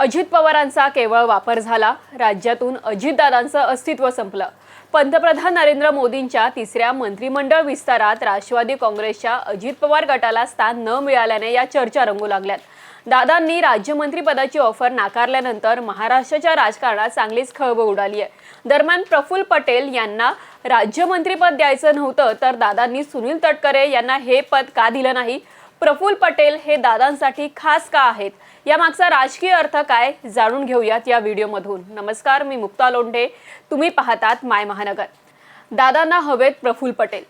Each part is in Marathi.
अजित पवारांचा केवळ वापर झाला राज्यातून अजितदादांचं अस्तित्व संपलं. पंतप्रधान नरेंद्र मोदींच्या तिसऱ्या मंत्रिमंडळ विस्तारात राष्ट्रवादी काँग्रेसच्या अजित पवार गटाला स्थान न मिळाल्याने या चर्चा रंगू लागल्यात. दादांनी राज्यमंत्रीपदाची ऑफर नाकारल्यानंतर महाराष्ट्राच्या राजकारणात चांगलीच खळबळ उडाली आहे. दरम्यान प्रफुल्ल पटेल यांना राज्यमंत्रीपद द्यायचं नव्हतं तर दादांनी सुनील तटकरे यांना हे पद का दिलं नाही? प्रफुल्ल पटेल हे दादांसाठी खास का आहेत? यामागचा राजकीय अर्थ काय? जाणून घेऊयात या व्हिडिओमधून. नमस्कार मी मुक्ता लोंढे. तुम्ही पाहतात माय महानगर. दादांना हवेत प्रफुल्ल पटेल.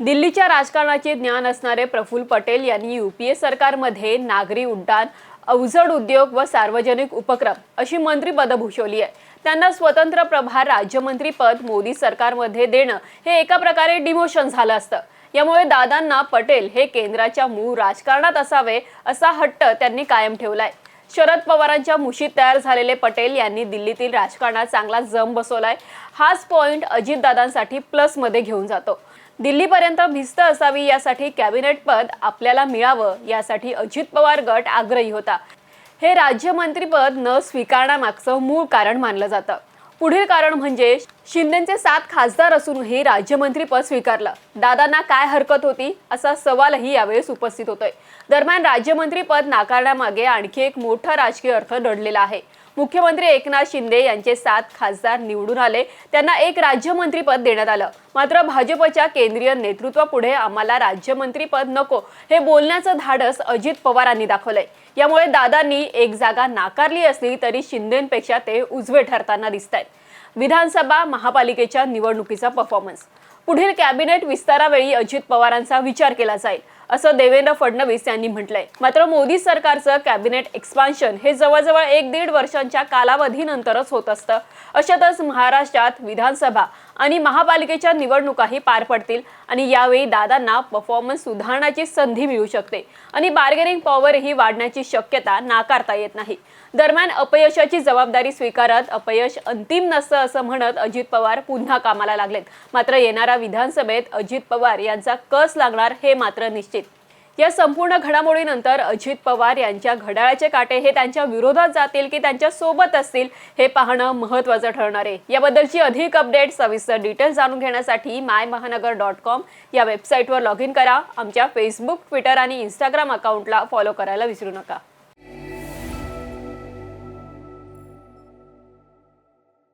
दिल्लीच्या राजकारणाचे ज्ञान असणारे प्रफुल्ल पटेल यांनी यू पी ए सरकारमध्ये नागरी उड्डाण अवजड उद्योग व सार्वजनिक उपक्रम अशी मंत्रीपदं भूषवली आहे त्यांना स्वतंत्र प्रभार राज्यमंत्रीपद मोदी सरकारमध्ये देणं हे एका प्रकारे डिमोशन झालं असतं. यामुळे दादांना पटेल हे केंद्राच्या मूळ राजकारणात असावे असा हट्ट त्यांनी कायम ठेवलाय. शरद पवारांच्या मुशीत तयार झालेले पटेल यांनी दिल्लीतील राजकारणात चांगला जम बसवलाय. हाच पॉइंट अजितदादांसाठी प्लसमध्ये घेऊन जातो. दिल्लीपर्यंत भिस्त असावी यासाठी कॅबिनेट पद आपल्याला मिळावं यासाठी अजित पवार गट आग्रही होता. हे राज्यमंत्रीपद न स्वीकारण्यामागचं मूळ कारण मानलं जातं. पुढील कारण म्हणजे शिंदेचे सात खासदार असूनही राज्यमंत्रीपद स्वीकारलं. दादांना काय हरकत होती असा सवालही यावेळेस उपस्थित होतोय. दरम्यान राज्यमंत्रीपद नाकारण्यामागे आणखी एक मोठा राजकीय अर्थ दडलेला आहे. मुख्यमंत्री एकनाथ शिंदे यांचे सात खासदार निवडून आले. त्यांना एक राज्यमंत्रीपद देण्यात आलं. मात्र भाजपच्या केंद्रीय नेतृत्वापुढे आम्हाला राज्यमंत्रीपद नको. हे बोलण्याचं धाडस अजित पवारांनी दाखवलंय. यामुळे दादांनी एक जागा नाकारली असली तरी शिंदेपेक्षा ते उजवे ठरताना दिसत आहेत विधानसभा महापालिकेच्या निवडणुकीचा परफॉर्मन्स पुढील कॅबिनेट विस्तारावेळी अजित पवारांचा विचार केला जाईल. असं देवेंद्र फडणवीस यांनी म्हटलंय. मात्र मोदी सरकारचं कॅबिनेट एक्सपान्शन हे जवळजवळ एक दीड वर्षांच्या कालावधीनंतरच होत असतं. अशातच महाराष्ट्रात विधानसभा आणि महापालिकेच्या निवडणुकाही पार पडतील. आणि यावेळी दादांना परफॉर्मन्स सुधारण्याची संधी मिळू शकते. आणि बार्गेनिंग पॉवरही वाढण्याची शक्यता नाकारता येत नाही. दरम्यान अपयशाची जबाबदारी स्वीकारत अपयश अंतिम नसतं असं म्हणत अजित पवार पुन्हा कामाला लागलेत. मात्र येणाऱ्या विधानसभेत अजित पवार यांचा कस लागणार हे मात्र निश्चित. या संपूर्ण घडामोडीनंतर अजित पवार यांच्या घड्याळाचे काटे हे त्यांच्या विरोधात जातील की त्यांच्यासोबत असतील हे पाहणं महत्त्वाचं ठरणार आहे. याबद्दलची अधिक अपडेट सविस्तर डिटेल्स जाणून घेण्यासाठी माय महानगर डॉट कॉम या वेबसाईटवर लॉग इन करा. आमच्या फेसबुक ट्विटर आणि इंस्टाग्राम अकाउंटला फॉलो करायला विसरू नका.